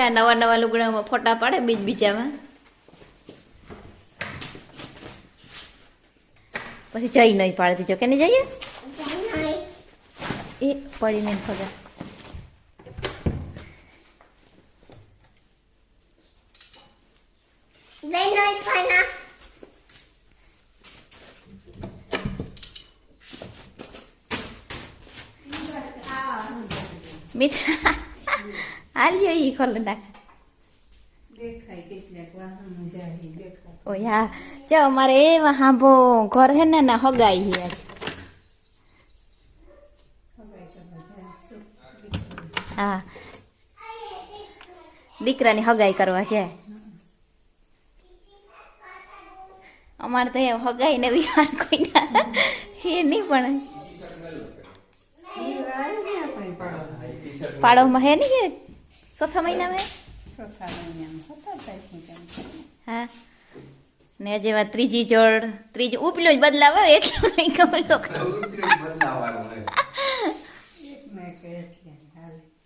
ચા નવા નવા લુગડામાં ફોટા પાડે બીજ બીજામાં પછી જઈ નહીં પાડતી દીજો કે નહીં જઈએ? એ પડીને ખબર. Then I હાલીએ ઈ ખોલ નાખ. દેખાય કેટલાક વાહનો જાય દેખાય. ઓ યા જો અમારે એવા હાંભો ઘર હે ને ના હગાઈ હે આજ. હા. દીકરાની હગાઈ કરવા છે. અમારે તો એમ હગાઈ ને વિહાર કોઈ ના. એ નહીં પણ. પાડો પાડોમાં હે નહીં ચોથા મહિનામાં હે? ચોથા મહિનામાં તારીખની હા. ને જેવા ત્રીજી જોડ ત્રીજી ઉપલો જ બદલાવે એટલો નહીં ગમે તો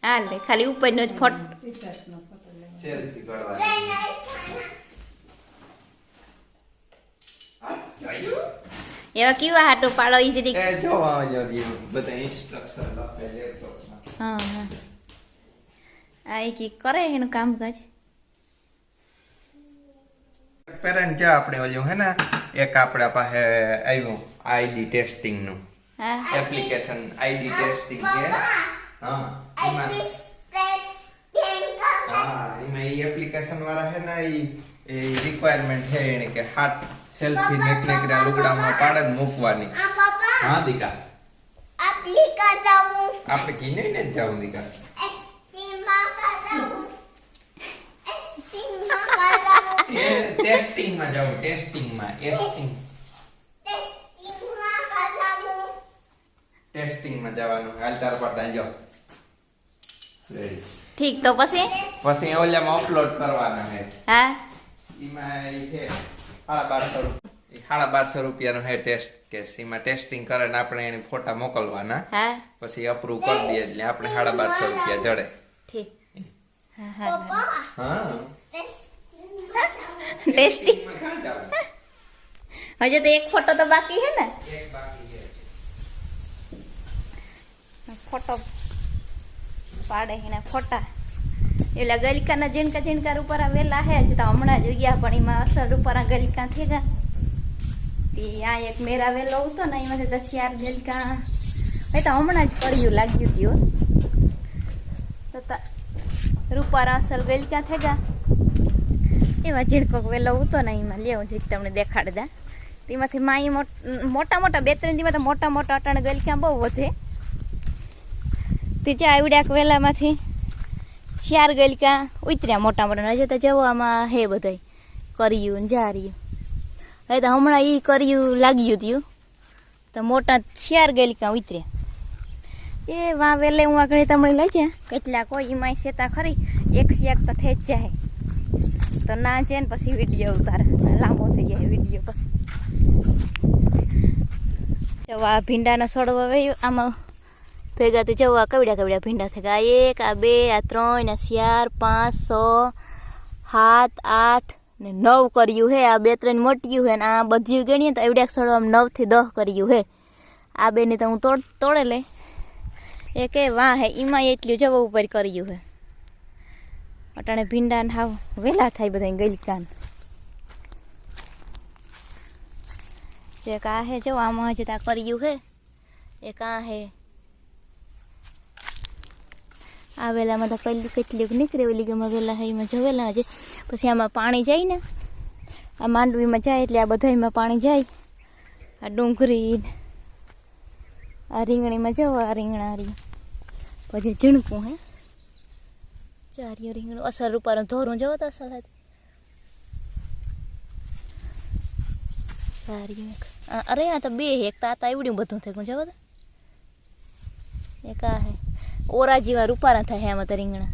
હાલે. ખાલી ઉપરનો જ ફોટ. એવા કેવા હાટો પાડો ઈ જ. હા હા. આ ઈ કરે એનું કામકાજ? પેરેન્ટ છે આપણે ઓલું હે ને એક આપણા પાસે આવ્યું આઈડી ટેસ્ટિંગનું એપ્લિકેશન આઈડી ટેસ્ટિંગ છે. હા એમાં હા એ એપ્લિકેશન વાળા છે ને એ રિક્વાયરમેન્ટ છે એને કે હાથ સેલ્ફી નેકરા લુગડામાં પાડે મૂકવાની. હા દીકા. આપણે કી નહીં ને જાવું દીકા. ટેસ્ટિંગમાં જાવ ટેસ્ટિંગમાં ટેસ્ટિંગ Estima daun. ટેસ્ટિંગમાં જવાનું હાલ તાર પર જાઓ રેડી ઠીક તો પછી પછી ઓલામાં અપલોડ કરવાના છે હા એમાં ઈ છે સાડા બારસો રૂપિયા સાડા બારસો રૂપિયાનો હે ટેસ્ટ કેસ એમાં ટેસ્ટિંગ કરે ને આપણે એને ફોટા મોકલવાના હા પછી અપ્રૂવ કરી દઈએ એટલે આપણે સાડા બારસો રૂપિયા જડે ઠીક હા હા ટેસ્ટી? હજુ તો એક ફોટો તો બાકી હે ને? એક બાકી છે. ફોટો પાડે એના ફોટા. એટલે ગલિકાના ઝીણકા ઝીણકા ઉપર વેલા હે જ તો હમણાં જ ગયા પણ એમાં અસર ઉપર આ ગલિકા થઈ ગયા. તે આ એક મેરા વેલો હતો ને એમાંથી તો ચાર ગલિકા. એ તો હમણાં જ પડ્યું લાગ્યું ત્યું તો તા રૂપારા અસર ગલિકા થઈ ગયા. એવા ઝીણકો વહેલો ઉતો ને એમાં લેવું છે તમને દેખાડતા તેમાંથી માઈ મોટ- મોટા બે ત્રણ દિવસ મોટા મોટા અટાણે ગલિકા બહુ વધે. તે ચા આવડ્યા વહેલામાંથી ચાર ગલિકા ઉતર્યા મોટા મોટા. હજે તો જવો આમાં હે બધાય. કર્યું ને જાર્યું હવે તો હમણાં એ કર્યું લાગ્યું ત્યું તો મોટા ચાર ગલિકા ઉતર્યા. એ વા વહેલે હું આગળ તમને લઈ જા. કેટલાક હોય એમાં શેતા ખરી. એક શેક તો થઈ જ જાય. તો ના છે ને પછી વીડિયો ઉતારે. લાંબો થઈ જાય વીડિયો પછી. જવા ભીંડાનો સડવો વહ્યો આમાં ભેગા તો જવા કવડ્યા કવડ્યા ભીંડા થઈ ગયા. એક, આ બે, આ ત્રણ, આ ચાર, પાંચ, છ, સાત, આઠ ને નવ કર્યું હે. આ બે ત્રણ મોટિયું હે ને આ બધી ગણીએ તો એવડ્યા છોડવા આમ નવથી દસ કર્યું હે. આ બેને તો હું તોડ તોડે લે એ કે વાહ હે એમાં એટલું જવા ઉપર કર્યું હે. અટાણે ભીંડાને હાવ વહેલા થાય બધા ગલકાન જે કા હે જો, આમાં હજી તા કર્યું હે. એ આ હે? આ વેલામાં તો કઈ કેટલીક નીકળે ઓલી ગમે વેલા હે, એમાં જવેલા છે પછી આમાં પાણી જાય ને. આ માંડવીમાં જાય એટલે આ બધામાં પાણી જાય. આ ડુંગળી આ રીંગણીમાં જવો આ રીંગણા રી. પછી ઝીણકું હે. ચારિયો રીંગણું. અસર ઉપર ધોરું જવો તો અસલ ચારિયો એક. અરે આ તો બે. એક તાતા એવડ્યું બધું થઈ જવો તો. એક આ હે. ઓરા જેવા રૂપારા થાય આમાં તો રીંગણા.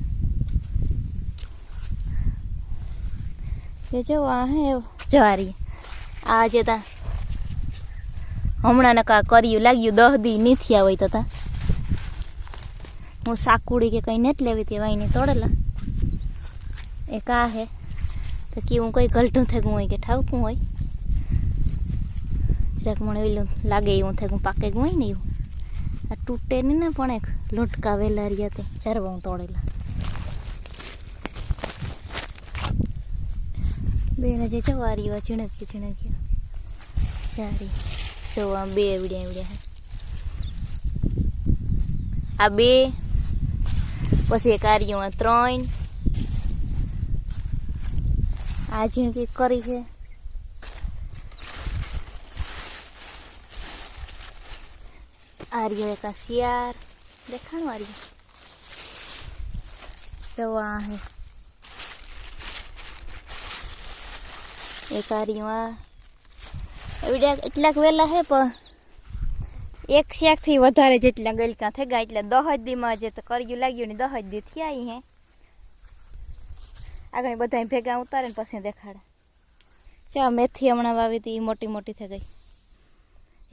જે જો, આ હે જારી આ તા હમણાં ને કા કર્યું, લાગ્યું દહ દી નથી આવે તો તા. હું સાકુડી કે કંઈ નથી લેવી તે વાઈને તોડેલા. એ કા હે. તો કેવું કંઈ ગલટું થેગું હોય કે ઠાવકું હોય. જરાક મને એલું લાગે એવું થેગું પાકે ગું હોય ને એવું. આ તૂટે નહીં ને પણ એક લોટકા વેલા રહ્યા તે ચારવા હું તોડેલા. બેને જે ચવારી હોય ઝીણકી ઝીણકી ચારી જો આ બે એવડ્યા હે. આ બે પછી એક આર્યું ત્રણ. આ ઝીણકી કરી છે. આર્યો એક આ શિયાર દેખાણું આર્યું? જવા હે. એક આર્યું આ. એટલાક વહેલા હે પણ એક શાકથી વધારે જેટલા ગલકા થઈ ગયા એટલે દહજ દીમાં જે તો કર્યું લાગ્યું ને દહજ જ દી થયા હે. આગળ બધા ભેગા ઉતારે ને પછી દેખાડે. ચા મેથી હમણાં વાવી હતી મોટી મોટી થઈ ગઈ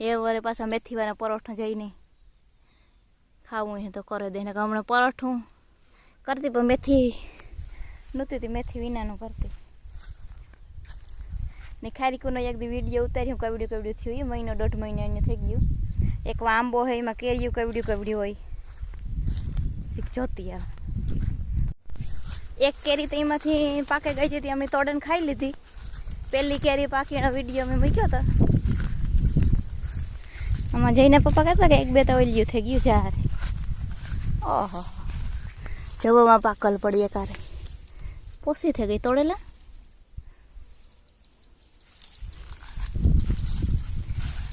એ વરે પાછા મેથીવાળા પરોઠો જઈને ખાવું હે તો કરે દે. હમણાં પરોઠું કરતી, પણ મેથી નહોતી હતી મેથી વિનાનું કરતી. ને ખારીકુનો એક દી વીડિયો ઉતાર્યો કવડ્યું કવડ્યું થયું એ મહિનો દોઢ મહિનો અહીંયા થઈ ગયું એક આંબો હોય, એમાં કેરીયું કવડ્યું કવડ્યું હોય. જોતી એક કેરી તો એમાંથી પાકે ગઈ હતી, અમે તોડન ખાઈ લીધી. પહેલી કેરી પાકીનો વીડિયો અમે મૂક્યો હતો આમાં જઈને પપ્પા કહેતા કે એક બે તો ઓલ્યું થઈ ગયું જ્યારે ઓહો. જવામાં પાકલ પડી એકારે. પોસી થઈ ગઈ તોડેલા.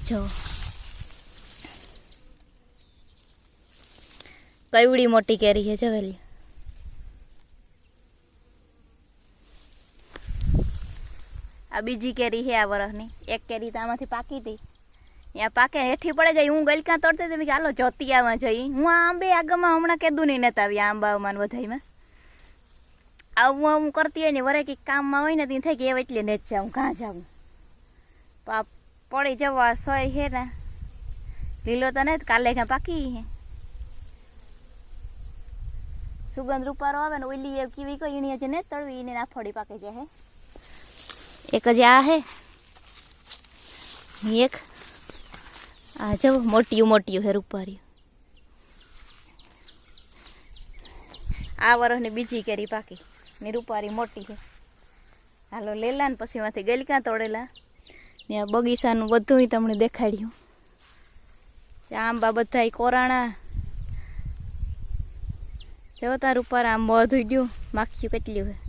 જો. કઈવડી મોટી કેરી છે જવેલી આ બીજી કેરી છે આ વરસની. એક કેરી તો આમાંથી પાકી હતી. ત્યાં પાકે હેઠી પડે જાય, હું ગલકા તોડતી હતી હાલો જોતિયામાં જઈ. હું આ આંબે આગમાં હમણાં કીધું નહીં નતા આવી આંબામાં ને આવું આવું કરતી હોય ને, વરે કંઈક કામમાં હોય ને, ત્યાં થઈ કે એટલે ને જ જાઉં કાં જાઉં. તો પડી જવા સોય છે ને, લીલો તો નહીં કાલે ક્યાં પાકી હે સુગંધ રૂપારો આવે ને ઓઈલી એ કીવી કઈ એની હજી ને તળવી, એને નાથોડી પાકે જાય એક જ આ હે. એક. આ જો, મોટિયું મોટિયું હે રૂપાર્યું આ વરસની બીજી કેરી પાકી ને રૂપારી મોટી છે હાલો, લેલા ને પછી એમાંથી ગલકા તોડેલા. ને આ બગીચાનું બધું તમને દેખાડ્યું. આંબા બધા કોરાણા જો તાર ઉપર આમ બધું ગયું માખ્યું કેટલી હોય.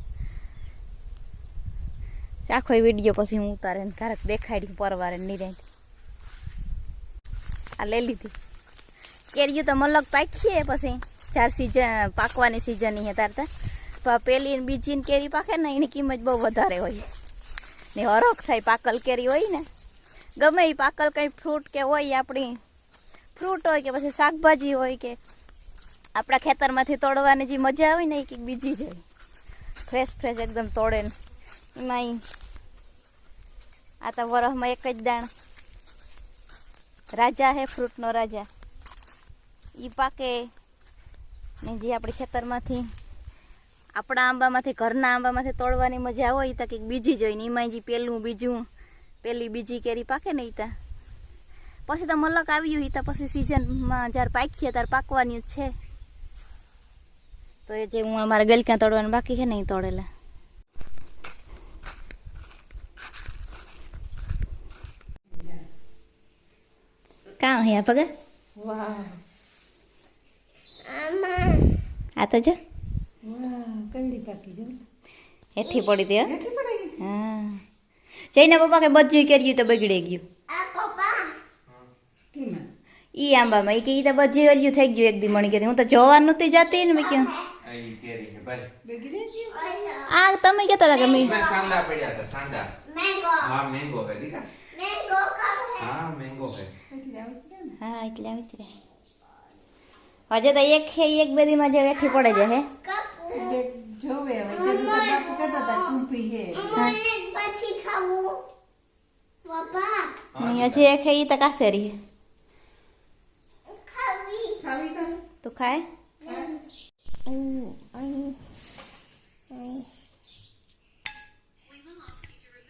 આખો વીડિયો પછી હું ઉતારે ને ક્યારેક દેખાડી પરવારે નિરાંત આ લઈ લીધી. કેરીયું તો મલક પાકીએ પછી. ચાર સીઝન પાકવાની સિઝન હે તારતા પણ પેલી ને બીજી કેરી પાકે ને એની કિંમત બહુ વધારે હોય. ને હરખ થાય પાકલ કેરી હોય ને. ગમે એ પાકલ કંઈ ફ્રૂટ કે હોય આપણી. ફ્રૂટ હોય કે પછી શાકભાજી હોય કે આપણા ખેતરમાંથી તોડવાની જે મજા આવે ને એ કંઈક બીજી જ ફ્રેશ ફ્રેશ એકદમ તોડે ને. એમાં આ તો વરસમાં એક જ દાણ. રાજા હે, ફ્રૂટનો રાજા. એ પાકે ને જે આપણે ખેતરમાંથી, આપણા આંબામાંથી, ઘરના આંબામાંથી તોડવાની મજા હોય તો કંઈક બીજી જ હોય ને. એમાં જે પેલું, બીજું, પેલી, બીજી કેરી પાકે ને એ તા. પછી તો મલક આવ્યું એ તો પછી સિઝનમાં જ્યારે પાકીએ ત્યારે પાકવાની જ છે. તો એ જે હું અમારા ગલકા તોડવાનું બાકી છે ને એ તોડેલા. કાં હે આ પગા વાહ. આમાં આ તો જો. વાહ કવડી પાકી જો હેઠી પડી દે હેઠી પડી ગઈ? હા. જઈને પપ્પા કે બધું કર્યું તો બગડી ગયું. આ પપ્પા કેમાં ઈ આંબામાં. ઈ કે ઈ તો બધી ઓલ્યું થઈ ગયું એક દી મણી કે હું તો જોવા નતી જતી ને મેં ઓલો આ તમે કહેતા હતા કે મેં મેં સાંડા પડ્યા હતા સાંડા. મેંગો. હા મેંગો હે દીકા મેંગો હા મેંગો હે એટલે હા એટલે આવી જ હજે તો એક હે એક બેદીમાં જે વેઠી પડે છે હે? જોવે હવે તો બાપુ કહેતા હતા કુંપી હે મને પછી ખાવું. પપ્પા. ને હજી એક હે ઈ તો કાસેરી હે ખાવી ખાવી કર તું ખાય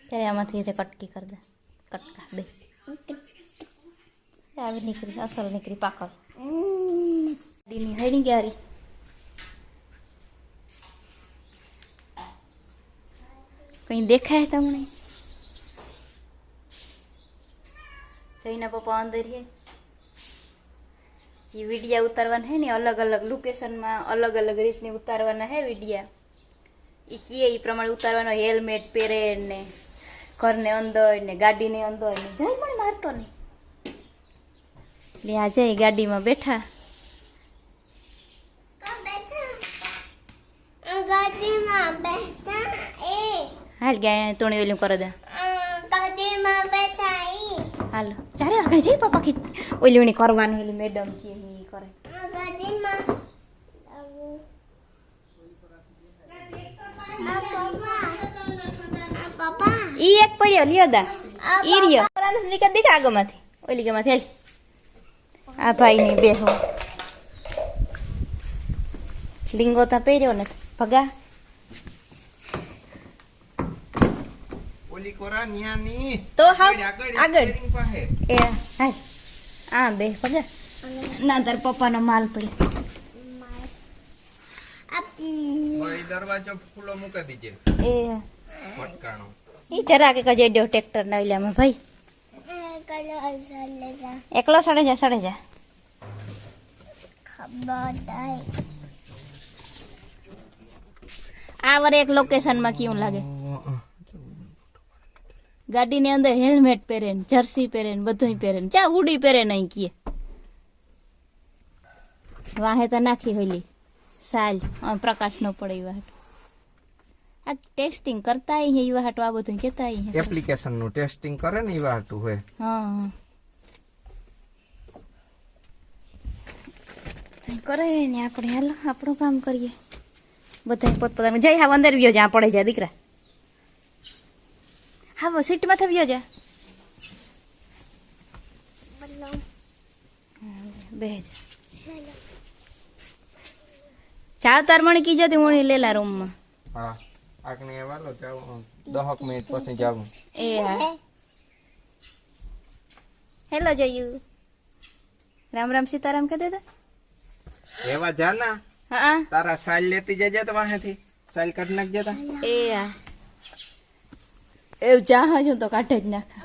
ત્યારે આમાંથી તે કટકી કરી દે કટકા બે આવી નીકળી અસલ નીકળી પાકળ દીની હેડી ગ્યારી કઈ દેખાય તમને જઈના પપ્પા અંદર છે જે વિડિયા ઉતારવાના હે ને અલગ અલગ લોકેશનમાં અલગ અલગ રીતની ઉતારવાના હે વિડિયા. એ કીએ એ પ્રમાણે ઉતારવાનો હેલ્મેટ પહેરે ને ઘરને અંદર ને ગાડીને અંદર ને જઈ પણ મારતો નહીં. એટલે આ જઈ ગાડીમાં બેઠા. હાલ ગયા તોણી વેલું કરો દે. હાલો ચારે આગળ જઈ પપ્પા કી ઓલી કરવાનું ઓલી મેડમ કે ઈ કરે. ગાડીમાં આ પપ્પા. આ પપ્પા. ઈ એક પડ્યો લ્યો દા. આ ઈ રહ્યો દીકા દીકા આગળમાંથી. ઓલી ગમાંથી હાલ. આ ભાઈ ભાઈની બેહો. લિંગો તા પહેર્યો ને ભગા. ઓલી કોરા નિયાની. તો હા આગળ. એ હાલ. આ બે ભગા ના તાર પપ્પાનો માલ પડી. દરવાજો ખુલ્લો મૂકી દીજે. એ. પટકાણો ઈ જરા કે કજેડ્યો ટ્રેક્ટર ના ઓલામાં ભાઈ. એકલો સડે જા સડે જા. આ વરે એક લોકેશનમાં કેવું લાગે? ગાડીની અંદર હેલ્મેટ પહેરે ને જર્સી પહેરે ને બધું પહેરે ને ચા ઉડી પહેરે નહીં કીએ. વાહે તો નાખી હોલી સાલ. પ્રકાશ ન પડે એવા આ ટેસ્ટિંગ કરતા હે એવા હાટુ આ બધું કેતા હે. એપ્લિકેશનનું ટેસ્ટિંગ કરે ને એવા હાટું હોય હા કરે ને આપણે હાલો આપણું કામ કરીએ. બધા પોતપોતાનું. જય હા અંદર વ્યો જ્યાં પડે જા દીકરા. હા સીટમાં થઈ વ્યો જા બે જા ચાવ તાર મને કીજો તી હું લેલા રૂમમાં હા આગને વાલો જાવ દહક મિનિટ પછી જાવું એ હા હેલો જયુ રામ રામ સીતારામ કહી દેતા એવા જાના હા તારા સાલ લેતી જજે તો વાહેથી સાલ કાઢી નાખજે તા એ આ એવું ચાહ છું તો કાઢે જ નાખા.